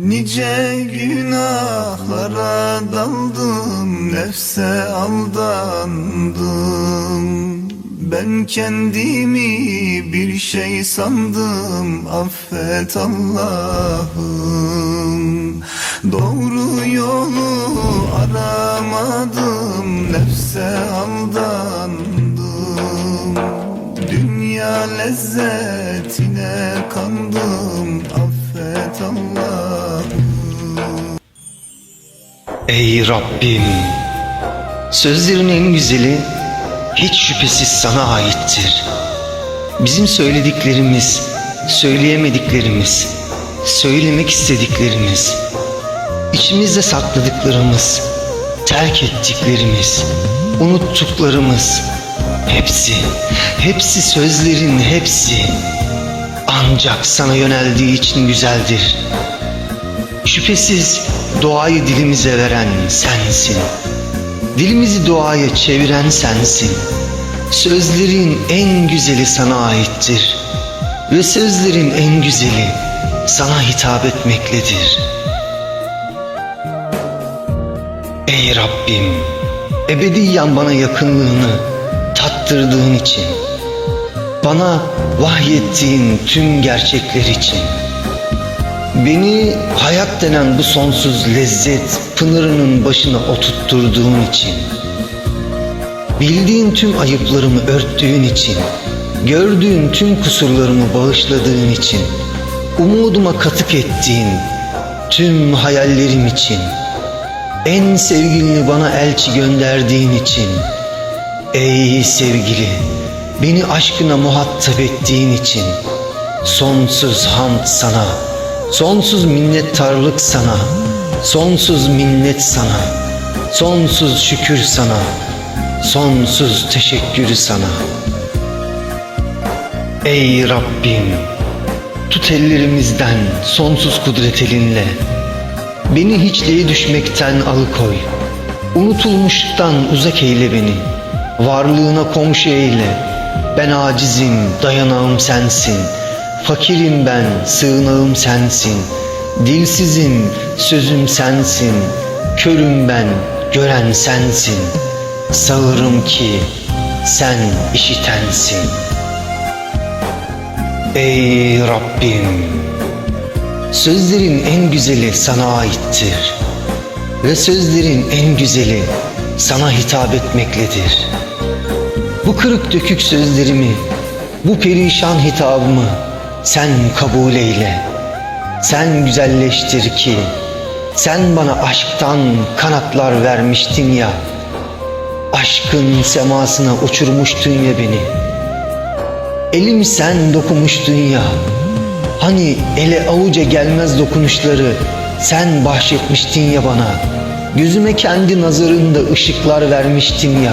Nice günahlara daldım, nefse aldandım. Ben kendimi bir şey sandım, affet Allah'ım. Doğru yolu aramadım, nefse aldandım. Dünya lezzetine kandım, Ey Rabbim! Sözlerin en güzeli hiç şüphesiz sana aittir. Bizim söylediklerimiz, söyleyemediklerimiz, söylemek istediklerimiz, içimizde sakladıklarımız, terk ettiklerimiz, unuttuklarımız, hepsi, hepsi sözlerin hepsi ancak sana yöneldiği için güzeldir. Şüphesiz duayı dilimize veren sensin. Dilimizi duaya çeviren sensin. Sözlerin en güzeli sana aittir. Ve sözlerin en güzeli sana hitap etmekledir. Ey Rabbim, ebediyen bana yakınlığını tattırdığın için, bana vahyettiğin tüm gerçekler için, Beni hayat denen bu sonsuz lezzet pınarının başına oturtturduğun için, bildiğin tüm ayıplarımı örttüğün için, gördüğün tüm kusurlarımı bağışladığın için, umuduma katık ettiğin tüm hayallerim için, en sevgilini bana elçi gönderdiğin için, ey sevgili, beni aşkına muhatap ettiğin için, sonsuz hamd sana, Sonsuz minnettarlık sana, sonsuz minnet sana, sonsuz şükür sana, sonsuz teşekkür sana. Ey Rabbim, tut ellerimizden sonsuz kudret elinle. Beni hiçliğe düşmekten alıkoy. Unutulmuşluktan uzak eyle beni. Varlığına komşu eyle. Ben acizim, dayanağım sensin.'' Fakirim ben, sığınağım sensin. Dilsizim, sözüm sensin. Körüm ben, gören sensin. Sağırım ki sen işitensin. Ey Rabbim! Sözlerin en güzeli sana aittir. Ve sözlerin en güzeli sana hitap etmekledir. Bu kırık dökük sözlerimi, bu perişan hitabımı sen kabul eyle. Sen güzelleştir ki sen bana aşktan kanatlar vermiştin ya. Aşkın semasına uçurmuştun ya beni. Elim sen dokunmuştun ya. Hani ele avuca gelmez dokunuşları sen bahşetmiştin ya bana. Gözüme kendi nazarında ışıklar vermiştin ya.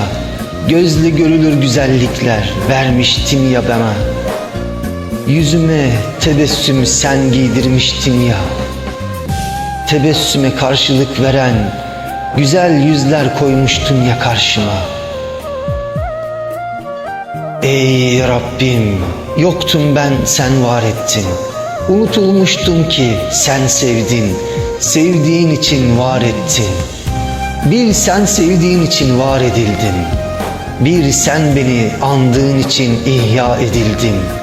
Gözle görülür güzellikler vermiştin ya bana.'' Yüzüme tebessüm sen giydirmiştin ya. Tebessüme karşılık veren Güzel yüzler koymuştun ya karşıma. Ey Rabbim Yoktum ben sen var ettin. Unutulmuştum ki sen sevdin Sevdiğin için var ettin. Bil sen sevdiğin için var edildin. Bir sen beni andığın için ihya edildin.''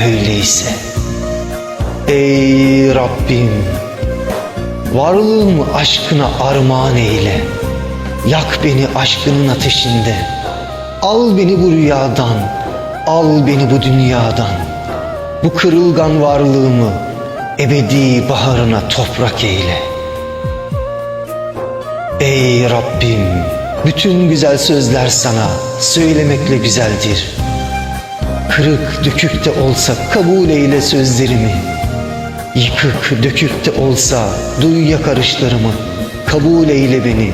Öyleyse ey Rabbim varlığımı aşkına armağan eyle. Yak beni aşkının ateşinde. Al beni bu rüyadan, al beni bu dünyadan. Bu kırılgan varlığımı ebedi baharına toprak eyle. Ey Rabbim, bütün güzel sözler sana söylemekle güzeldir.'' Kırık dökük de olsa kabul eyle sözlerimi. Yıkık dökük de olsa duy yakarışlarımı Kabul eyle beni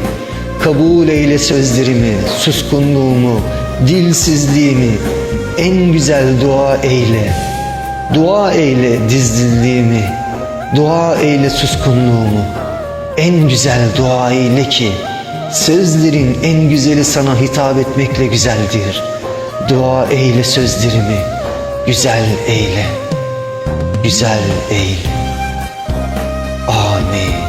Kabul eyle sözlerimi Suskunluğumu Dilsizliğimi. En güzel dua eyle Dua eyle dizginliğimi. Dua eyle suskunluğumu. En güzel dua eyle ki Sözlerin en güzeli sana hitap etmekle güzeldir.'' Dua eyle sözlerimi, güzel eyle, güzel eyle. Amin.